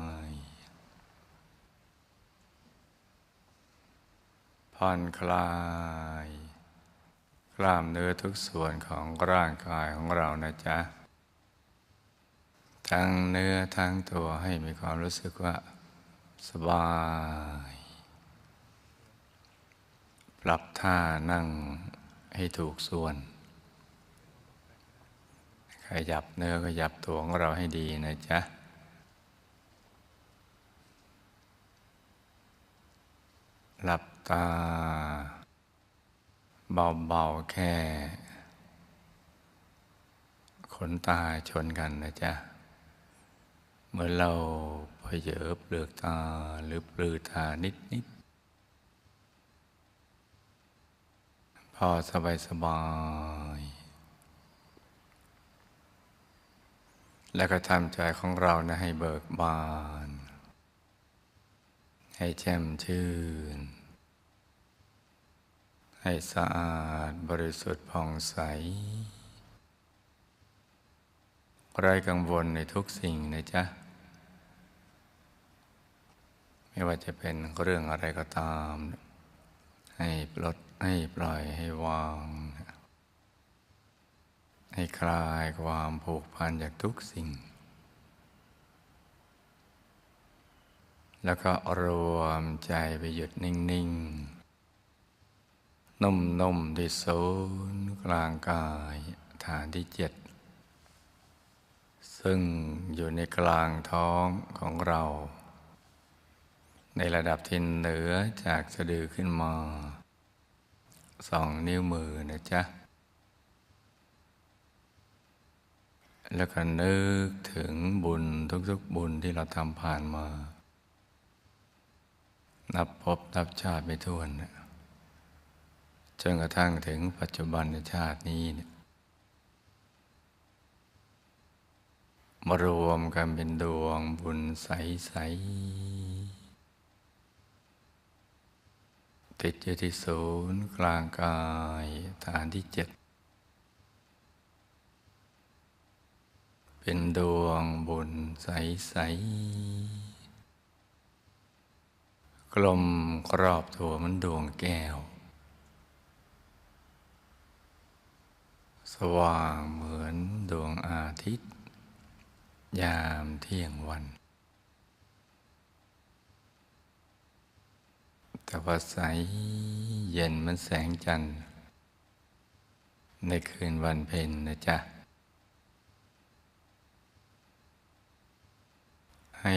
ย ผ่อนคลาย กล้ามเนื้อทุกส่วนของร่างกายของเรานะจ๊ะ ทั้งเนื้อทั้งตัวให้มีความรู้สึกว่าสบาย ปรับท่านั่งให้ถูกส่วน ขยับเนื้อขยับตัวของเราให้ดีนะจ๊ะหลับ ตา เบาๆแค่ ขนตาชนกันนะจ๊ะ เมื่อเราเพยอเปลือกตาหรือปลือตานิด ๆ พอสบายสบายๆแล้วก็ทำใจของเรานะให้เบิกบาน ให้แจ่มชื่น ให้สะอาดบริสุทธิ์ผ่องใสไร้กังวลในทุกสิ่งนะจ๊ะ ไม่ว่าจะเป็นเรื่องอะไรก็ตาม ให้ปลดให้ปล่อยให้วาง ให้คลายความผูกพันจากทุกสิ่ง แล้วก็รวมใจไปหยุดนิ่ง ๆ นุ่มๆที่ศูนย์กลางกายฐานที่เจ็ดซึ่งอยู่ในกลางท้องของเรา ในระดับที่เหนือจากสะดือขึ้นมาสองนิ้วมือนะจ๊ะ แล้วก็นึกถึงบุญทุกๆบุญที่เราทำผ่านมา นับพบนับชาติไม่ถ้วนนะ จนกระทั่งถึงปัจจุบันชาตินี้เนี่ยมารวมกันเป็นดวงบุญใส ๆ ติดอยู่ที่ศูนย์กลางกายฐานที่เจ็ด เป็นดวงบุญใส ๆ กลมกรอบตัวมันดวงแก้ว ว่างเหมือนดวงอาทิตย์ ยามเที่ยงวัน แต่ว่าใสเย็นมันแสงจันทร์ ในคืนวันเพ็ญนะจ๊ะ ให้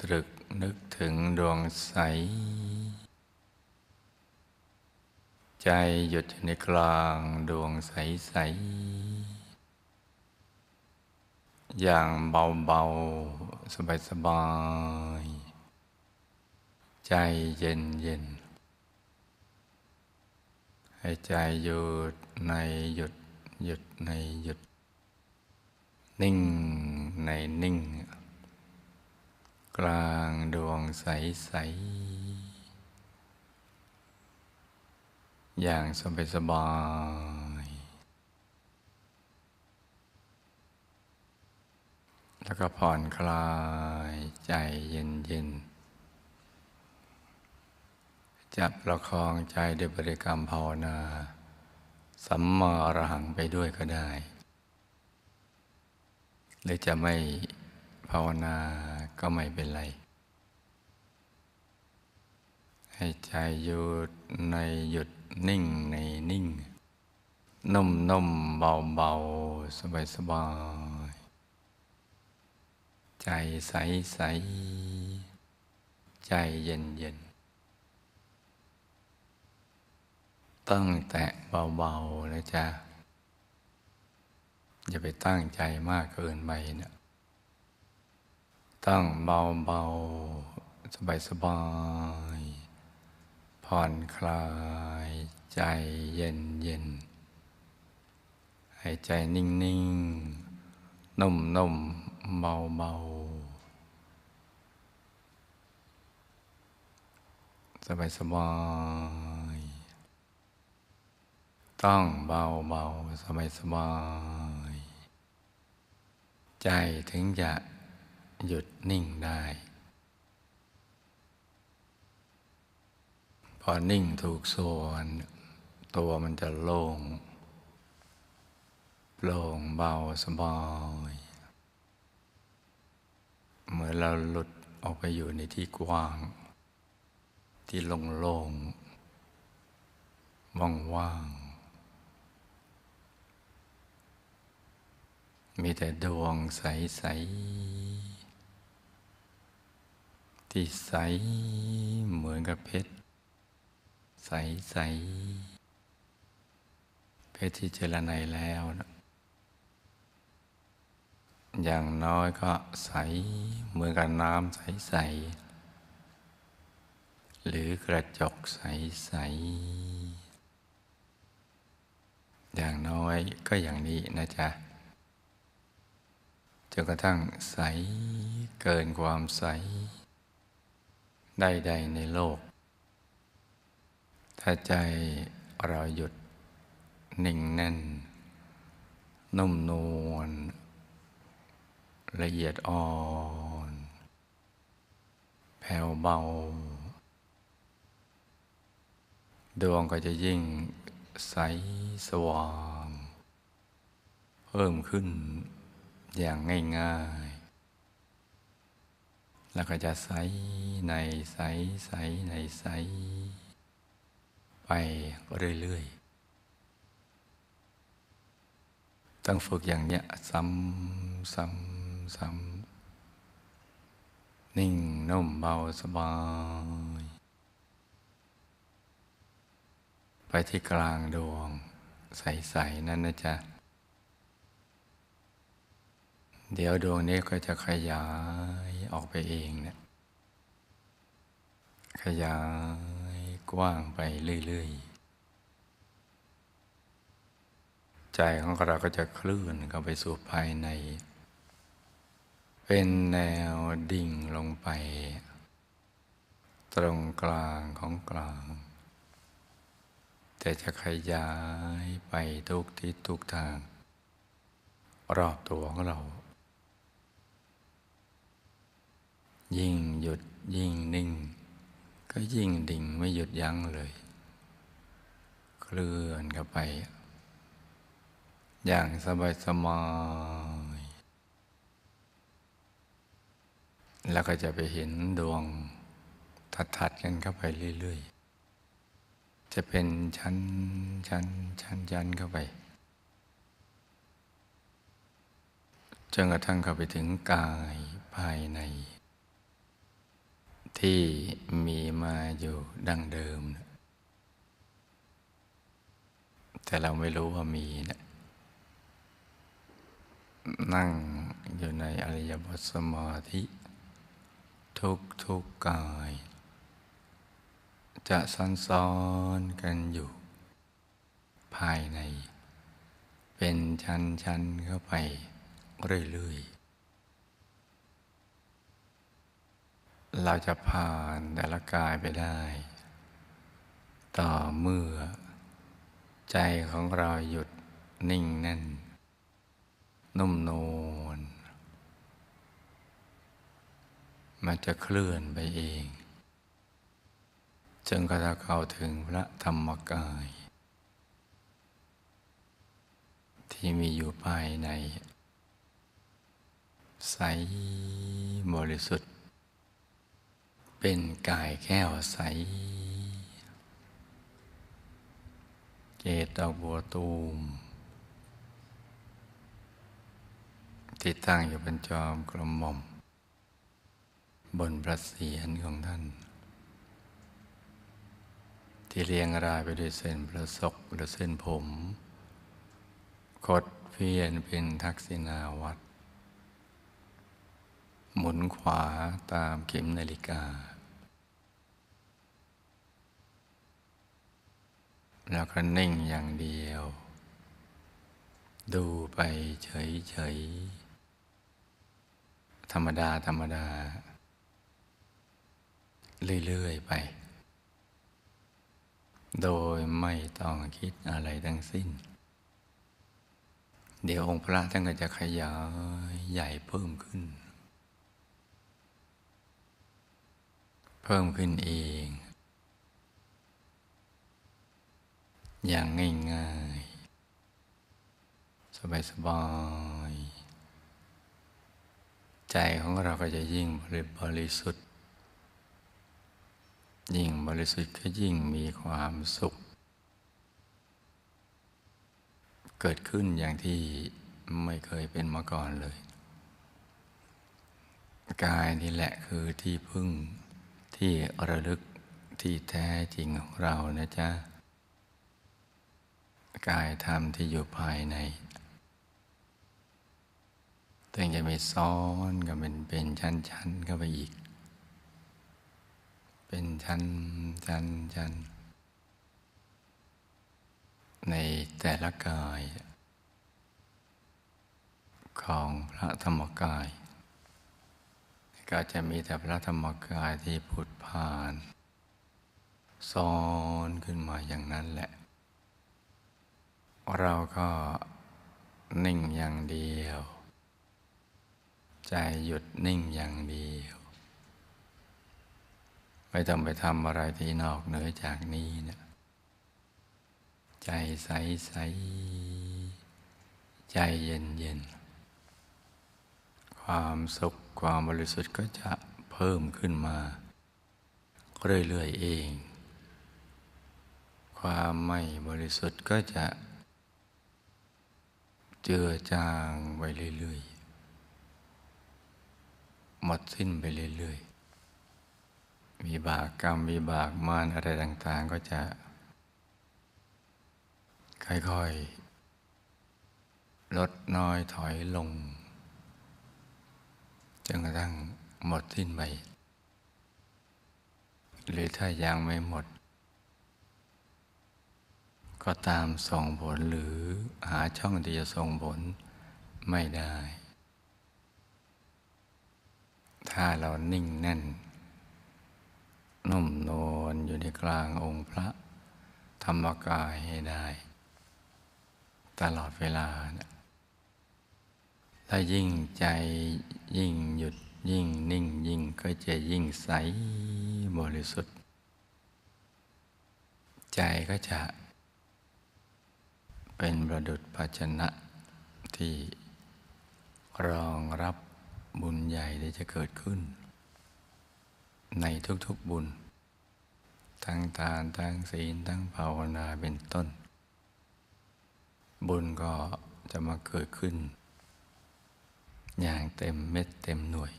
ตรึกนึกถึงดวงใส ใจหยุดอยู่ในกลางดวงใส ๆ อย่างเบา ๆ สบาย ๆ ใจเย็นเย็นให้ใจหยุดในหยุดหยุดในหยุด นิ่งในนิ่ง กลางดวงใส ๆ อย่างสบายสบายๆแล้วก็ผ่อนคลายใจเย็นเย็นๆจับประคองใจด้วยบริกรรมภาวนา สัมมาอรหังไปด้วยก็ได้ หรือจะไม่ภาวนาก็ไม่เป็นไร ให้ใจหยุดในหยุด นิ่งในนิ่ง นุ่มนุ่มเบาเบาสบายสบายใจใสใสใจเย็นเย็นตั้งแต่เบาๆนะจ๊ะอย่าไปตั้งใจมากเกินไปเนะตั้งเบาๆสบายสบาย ผ่อนคลายใจเย็นเย็นหายใจนิ่งนิ่งนุ่มนุ่มเบาเบาสบายสบายต้องเบาเบาสบายสบายใจถึงจะหยุดนิ่งได้ พอนิ่งถูกส่วน ตัวมันจะโล่งโปร่งเบาสบาย เหมือนเราหลุดออกไปอยู่ในที่กว้าง ที่โล่งๆว่างๆมีแต่ดวงใสๆที่ใสเหมือนกับเพชร ใส ๆ เพชรที่เจรไนแล้วนะอย่างน้อยก็ใสเหมือนกับน้ำใส ๆ หรือกระจกใส ๆ อย่างน้อยก็อย่างนี้นะจ๊ะจนกระทั่งใสเกินความใสใดๆในโลก ถ้าใจเราหยุดนิ่งแน่น นุ่มนวลละเอียดอ่อน แผ่วเบา ดวงก็จะยิ่งใสสว่าง เพิ่มขึ้นอย่างง่ายๆ แล้วก็จะใสในใสใสในใส ไปเรื่อยๆ ต้องฝึกอย่างเนี้ยซ้ำซ้ำซ้ำนิ่งนุ่มเบาสบาย ไปที่กลางดวง ใส ๆ นั่นนะจ๊ะ เดี๋ยวดวงนี้ก็จะขยายออกไปเองเนะี่ยขยาย กว้างไปเรื่อยๆ ใจของเราก็จะเคลื่อนเข้าไปสู่ภายใน เป็นแนวดิ่งลงไป ตรงกลางของกลาง แต่จะขยายไปทุกทิศทุกทาง รอบตัวของเรา ยิ่งหยุดยิ่งนิ่ง ก็ยิ่งดิ่งไม่หยุดยั้งเลย เคลื่อนเข้าไป อย่างสบายสบายแล้วก็จะไปเห็นดวงถัดๆกันเข้าไปเรื่อยๆ จะเป็นชั้นชั้นชั้นชั้นเข้าไปจนกระทั่งเข้าไปถึงกายภายใน ที่มีมาอยู่ดั้งเดิม แต่เราไม่รู้ว่ามีนะนั่งอยู่ในอริยบทสมาธิ ทุกทุกกาย จะซ้อนซ้อนกันอยู่ ภายใน เป็นชั้นชั้นเข้าไปเรื่อยๆ เราจะผ่านแต่ละกายไปได้ ต่อเมื่อ ใจของเราหยุดนิ่งแน่น นุ่มนวลมันจะเคลื่อนไปเองจนกระทั่งเข้าถึงพระธรรมกาย ที่มีอยู่ภายใน ใสบริสุทธิ์ เป็นกายแก้วใสเกตดอกบัวตูม ที่ตั้งอยู่บนจอมกระหม่อม บนพระเศียรของท่าน ที่เรียงรายไปด้วยเส้นประศกหรือเส้นผม คดเพียนเป็นทักษิณาวัดห มุนขวาตามเข็มนาฬิกา แล้วก็นิ่งอย่างเดียว ดูไปเฉยๆ ธรรมดา ธรรมดา เรื่อย ๆ ไป โดยไม่ต้องคิดอะไรทั้งสิ้นเดี๋ยวองค์พระท่านก็จะขยายใหญ่เพิ่มขึ้น พิ่มขึ้นเอง อย่างง่ายๆ สบายๆ ใจของเราก็จะยิ่งบริสุทธิ์ ยิ่งบริสุทธิ์ก็ยิ่งมีความสุข เกิดขึ้นอย่างที่ไม่เคยเป็นมาก่อนเลย กายนี่แหละคือที่พึ่ง ที่ระลึกที่แท้จริงของเรานะจ๊ะ กายธรรมที่อยู่ภายในแต่จะไม่ซ้อนกันเป็นเป็นชั้นๆเข้าไปอีก เป็นชั้นชั้นชั้นในแต่ละกาย ของพระธรรมกาย ก็จะมีแต่พระธรรมกายที่ผุดผ่านซ้อนขึ้นมาอย่างนั้นแหละ เราก็นิ่งอย่างเดียว ใจหยุดนิ่งอย่างเดียว ไม่ต้องไปทำอะไรที่นอกเหนือจากนี้นะใจใสใสใจเย็นเย็นความสุข ความบริสุทธิ์ก็จะเพิ่มขึ้นมา เรื่อยๆเอง ความไม่บริสุทธิ์ก็จะเจือจางไปเรื่อยๆ หมดสิ้นไปเรื่อยๆมีบากกรรมมีบากมานอะไรต่างๆ ก็จะค่อยๆ ลดน้อยถอยลง จนกระทั่งหมดสิ้นไป หรือถ้ายังไม่หมด ก็ตามส่งผลหรือหาช่องที่จะส่งผลไม่ได้ ถ้าเรานิ่งแน่นนุ่มนวลอยู่ในกลางองค์พระธรรมกายให้ได้ ตลอดเวลานะ ถ้ายิ่งใจยิ่งหยุดยิ่งนิ่งยิ่งก็จะยิ่งใสบริสุทธิ์ ใจก็จะเป็นประดุจภาชนะที่รองรับบุญใหญ่ที่จะเกิดขึ้น ในทุกๆบุญ ทั้งทานทั้งศีลทั้งภาวนาเป็นต้น บุญก็จะมาเกิดขึ้น อย่างเต็มเม็ดเต็มหน่วย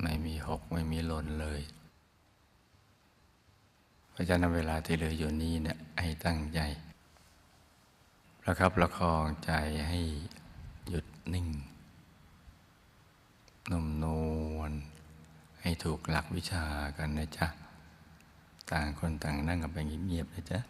ไม่มีหกไม่มีหล่นเลยเพราะฉะนั้นเวลาที่เหลืออยู่นี้เนี่ยให้ตั้งใจประครับประคองใจให้หยุดนิ่งนุ่มนวลให้ถูกหลักวิชากันนะจ๊ะ ต่างคนต่างนั่งกันไปเงียบๆนะจ๊ะ